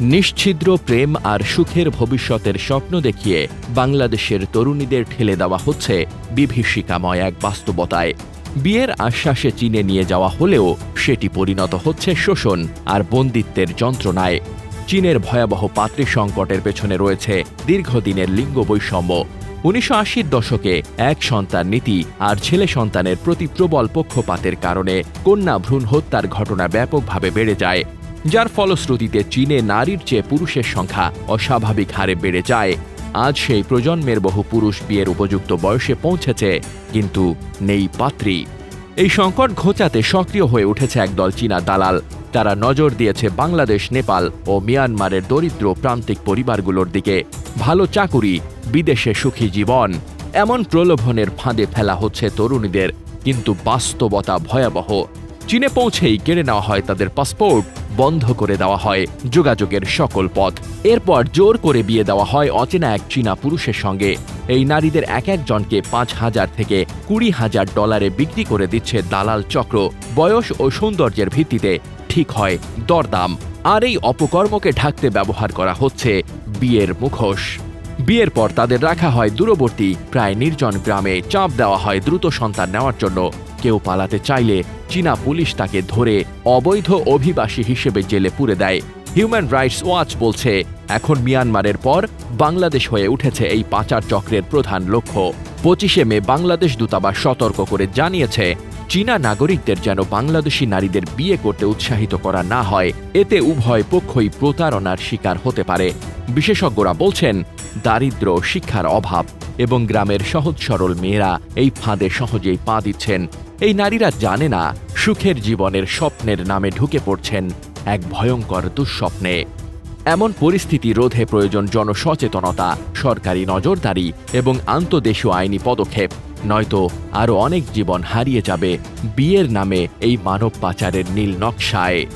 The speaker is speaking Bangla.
নিশ্ছিদ্র প্রেম আর সুখের ভবিষ্যতের স্বপ্ন দেখিয়ে বাংলাদেশের তরুণীদের ঠেলে দেওয়া হচ্ছে বিভীষিকাময় এক বাস্তবতায়। বিয়ের আশ্বাসে চীনে নিয়ে যাওয়া হলেও সেটি পরিণত হচ্ছে শোষণ আর বন্দিত্বের যন্ত্রণায়। চীনের ভয়াবহ পাত্রী সংকটের পেছনে রয়েছে দীর্ঘদিনের লিঙ্গ বৈষম্য। উনিশশো আশির দশকে এক সন্তান নীতি আর ছেলে সন্তানের প্রতি প্রবল পক্ষপাতের কারণে কন্যা ভ্রূণ হত্যার ঘটনা ব্যাপকভাবে বেড়ে যায়। যার ফলশ্রুতিতে চীনে নারীর চেয়ে পুরুষের সংখ্যা অস্বাভাবিক হারে বেড়ে যায়। আজ সেই প্রজন্মের বহু পুরুষ বিয়ের উপযুক্ত বয়সে পৌঁছেছে, কিন্তু নেই পাত্রী। এই সংকট ঘোচাতে সক্রিয় হয়ে উঠেছে একদল চীনা দালাল। তারা নজর দিয়েছে বাংলাদেশ, নেপাল ও মিয়ানমারের দরিদ্র প্রান্তিক পরিবারগুলোর দিকে। ভালো চাকুরি, বিদেশে সুখী জীবন, এমন প্রলোভনের ফাঁদে ফেলা হচ্ছে তরুণীদের, কিন্তু বাস্তবতা ভয়াবহ। চীনে পৌঁছেই কেড়ে নেওয়া হয় তাদের পাসপোর্ট। বন্ধ করে দেওয়া হয়, যোগাযোগের সকল পথ। এরপর জোর করে বিয়ে দেওয়া হয় অচেনা এক চীনা পুরুষের সঙ্গে। এই নারীদের এক একজনকে পাঁচ হাজার থেকে কুড়ি হাজার ডলারে বিক্রি করে দিচ্ছে দালাল চক্র। বয়স ও সৌন্দর্যের ভিত্তিতে ঠিক হয় দরদাম। আর এই অপকর্মকে ঢাকতে ব্যবহার করা হচ্ছে বিয়ের মুখোশ। বিয়ের পর তাদের রাখা হয় দূরবর্তী, প্রায় নির্জন গ্রামে চাপ দেওয়া হয় দ্রুত সন্তান নেওয়ার জন্য। কেউ পালাতে চাইলে চীনা পুলিশ তাকে ধরে অবৈধ অভিবাসী হিসেবে জেলে পুরে দেয়। হিউম্যান রাইটস ওয়াচ বলছে, এখন মিয়ানমারের পর বাংলাদেশ হয়ে উঠেছে এই পাচার চক্রের প্রধান লক্ষ্য। পঁচিশে মে বাংলাদেশ দূতাবাস সতর্ক করে জানিয়েছে, চীনা নাগরিকদের যেন বাংলাদেশি নারীদের বিয়ে করতে উৎসাহিত করা না হয়, এতে উভয় পক্ষই প্রতারণার শিকার হতে পারে। বিশেষজ্ঞরা বলছেন দারিদ্র্য, শিক্ষার অভাব এবং গ্রামের সহজ সরল মেয়েরা এই ফাঁদে সহজেই পা দিচ্ছেন। এই নারীরা জানে না সুখের জীবনের স্বপ্নের নামে ঢুকে পড়ছেন এক ভয়ঙ্কর দুঃস্বপ্নে। এমন পরিস্থিতি রোধে প্রয়োজন জনসচেতনতা, সরকারি নজরদারি এবং আন্তদেশীয় আইনি পদক্ষেপ। নয়তো আরও অনেক জীবন হারিয়ে যাবে বিয়ের নামে এই মানব পাচারের নীল নকশায়।